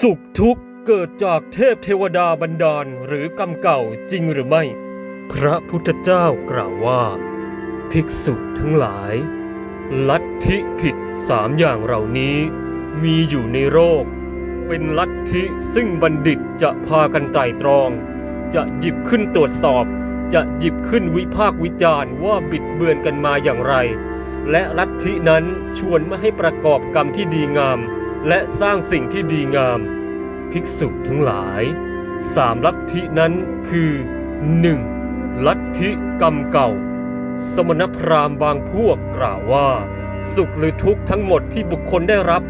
สุขทุกข์เกิดจากเทพเทวดาบันดาลหรือกรรมเก่าจริงหรือไม่ พระพุทธเจ้ากล่าวว่า ภิกษุทั้งหลาย ลัทธิผิดสามอย่างเหล่านี้ มีอยู่ในโลกเป็นลัทธิซึ่งบัณฑิตจะพากันไตร่ตรอง จะหยิบขึ้นตรวจสอบ จะหยิบขึ้นวิพากษ์วิจารณ์ว่าบิดเบือนกันมาอย่างไร และลัทธินั้นชวนไม่ให้ประกอบกรรมที่ดีงาม และสร้างสิ่งที่ดีงาม ภิกษุทั้งหลายสามลัทธินั้นคือ 1. ลัทธิกรรมเก่า สมณพราหมณ์บางพวกกล่าวว่า สุขหรือทุกข์ทั้งหมดที่บุคคลได้รับ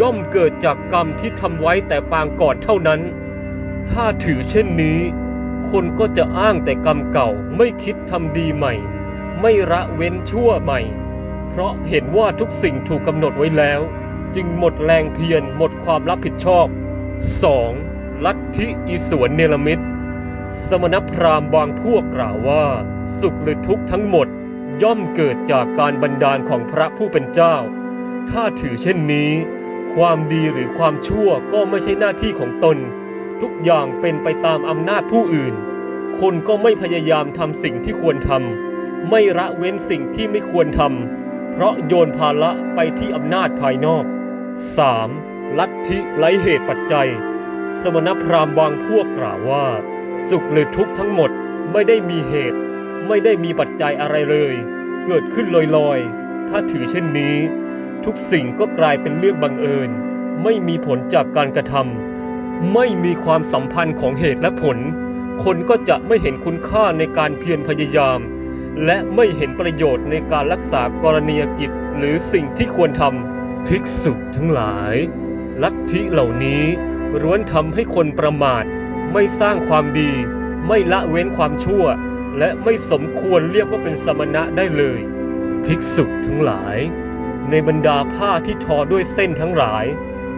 ย่อมเกิดจากกรรมที่ทำไว้แต่ปางก่อนเท่านั้น ถ้าถือเช่นนี้ คนก็จะอ้างแต่กรรมเก่าไม่คิดทำดีใหม่ ไม่ละเว้นชั่วใหม่ เพราะเห็นว่าทุกสิ่งถูกกำหนดไว้แล้ว จึงหมดแรงเพียรหมดความรับผิดชอบ 2. ลัทธิอิสวนเนรมิตสมณพราหมณ์บางพวกกล่าวว่า สุขหรือทุกข์ทั้งหมด ย่อมเกิดจากการบันดาลของพระผู้เป็นเจ้า ถ้าถือเช่นนี้ ความดีหรือความชั่วก็ไม่ใช่หน้าที่ของตน ทุกอย่างเป็นไปตามอำนาจผู้อื่น คนก็ไม่พยายามทำสิ่งที่ควรทำไม่ละเว้นสิ่งที่ไม่ควรทำเพราะโยนภาระไปที่อำนาจภายนอก 3. ลัทธิไร้เหตุปัจจัย สมณพราหมณ์บางพวกกล่าวว่า สุขหรือทุกข์ทั้งหมดไม่ได้มีเหตุ ไม่ได้มีปัจจัยอะไรเลย เกิดขึ้นลอยๆ ถ้าถือเช่นนี้ ทุกสิ่งก็กลายเป็นเรื่องบังเอิญ ไม่มีผลจากการกระทำไม่มีความสัมพันธ์ของเหตุและผล คนก็จะไม่เห็นคุณค่าในการเพียรพยายาม และไม่เห็นประโยชน์ในการรักษากรณียกิจหรือสิ่งที่ควรทำ ภิกษุทั้งหลาย ลัทธิเหล่านี้ล้วนทำให้คนประมาท ไม่สร้างความดี ไม่ละเว้นความชั่ว และไม่สมควรเรียกว่าเป็นสมณะได้เลย ภิกษุทั้งหลาย ในบรรดาผ้าที่ทอด้วยเส้นทั้งหลาย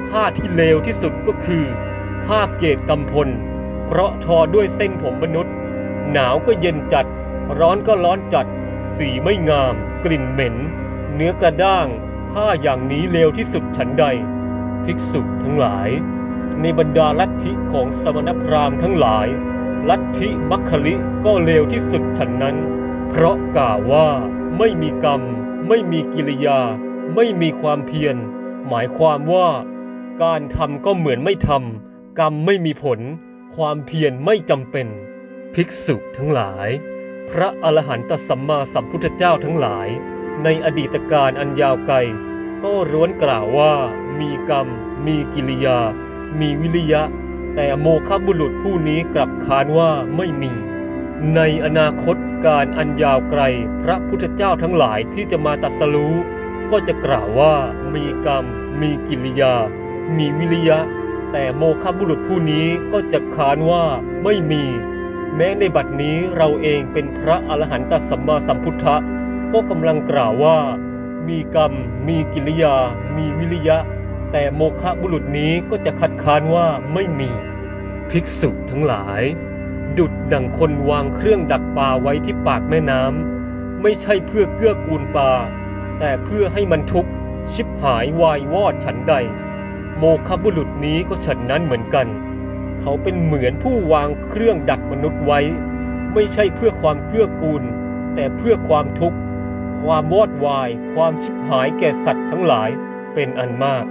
ผ้าที่เลวที่สุดก็คือ ผ้าเกตกำพล เพราะทอด้วยเส้นผมมนุษย์ หนาวก็เย็นจัด ร้อนก็ร้อนจัด สีไม่งาม กลิ่นเหม็น เนื้อกระด้าง ผ้าอย่างนี้เลวที่สุดฉันใด ภิกษุทั้งหลาย ในบรรดาลัทธิของสมณพราหมณ์ทั้งหลาย ลัทธิมัคคลิก็เลวที่สุดฉันนั้น เพราะกล่าวว่าไม่มีกรรม ไม่มีกิริยา ไม่มีความเพียร หมายความว่า การทำก็เหมือนไม่ทำกรรมไม่มีผล ความเพียรไม่จำเป็น ภิกษุทั้งหลาย พระอรหันตสัมมาสัมพุทธเจ้าทั้งหลาย ในอดีตการอันยาวไกล ก็ร้วนกล่าวว่ามีกรรม มีกิริยา มีวิริยะ แต่โมฆะบุรุษผู้นี้กลับค้านว่าไม่มี ในอนาคตการอันยาวไกล พระพุทธเจ้าทั้งหลายที่จะมาตรัสรู้ ก็จะกล่าวว่ามีกรรม มีกิริยา มีวิริยะ แต่โมฆะบุรุษผู้นี้ก็จะค้านว่าไม่มี แม้ในบัดนี้เราเองเป็นพระอรหันตสัมมาสัมพุทธะ ก็กำลังกล่าวว่า มีกรรม มีกิริยา มีวิริยะ แต่โมฆะบุรุษนี้ก็จะคัดค้านว่าไม่มี ภิกษุทั้งหลาย ดุดดังคนวางเครื่องดักปลาไว้ที่ปากแม่น้ำไม่ใช่เพื่อเกื้อกูลปลาแต่เพื่อให้มันทุกข์ชิบหายวายวอดฉันใด โมฆะบุรุษนี้ก็ฉันนั้นเหมือนกัน เขาเป็นเหมือนผู้วางเครื่องดักมนุษย์ไว้ ไม่ใช่เพื่อความเกื้อกูล แต่เพื่อความทุกข์ ความวอดวาย ความชิบหายแก่สัตว์ทั้งหลายเป็นอันมาก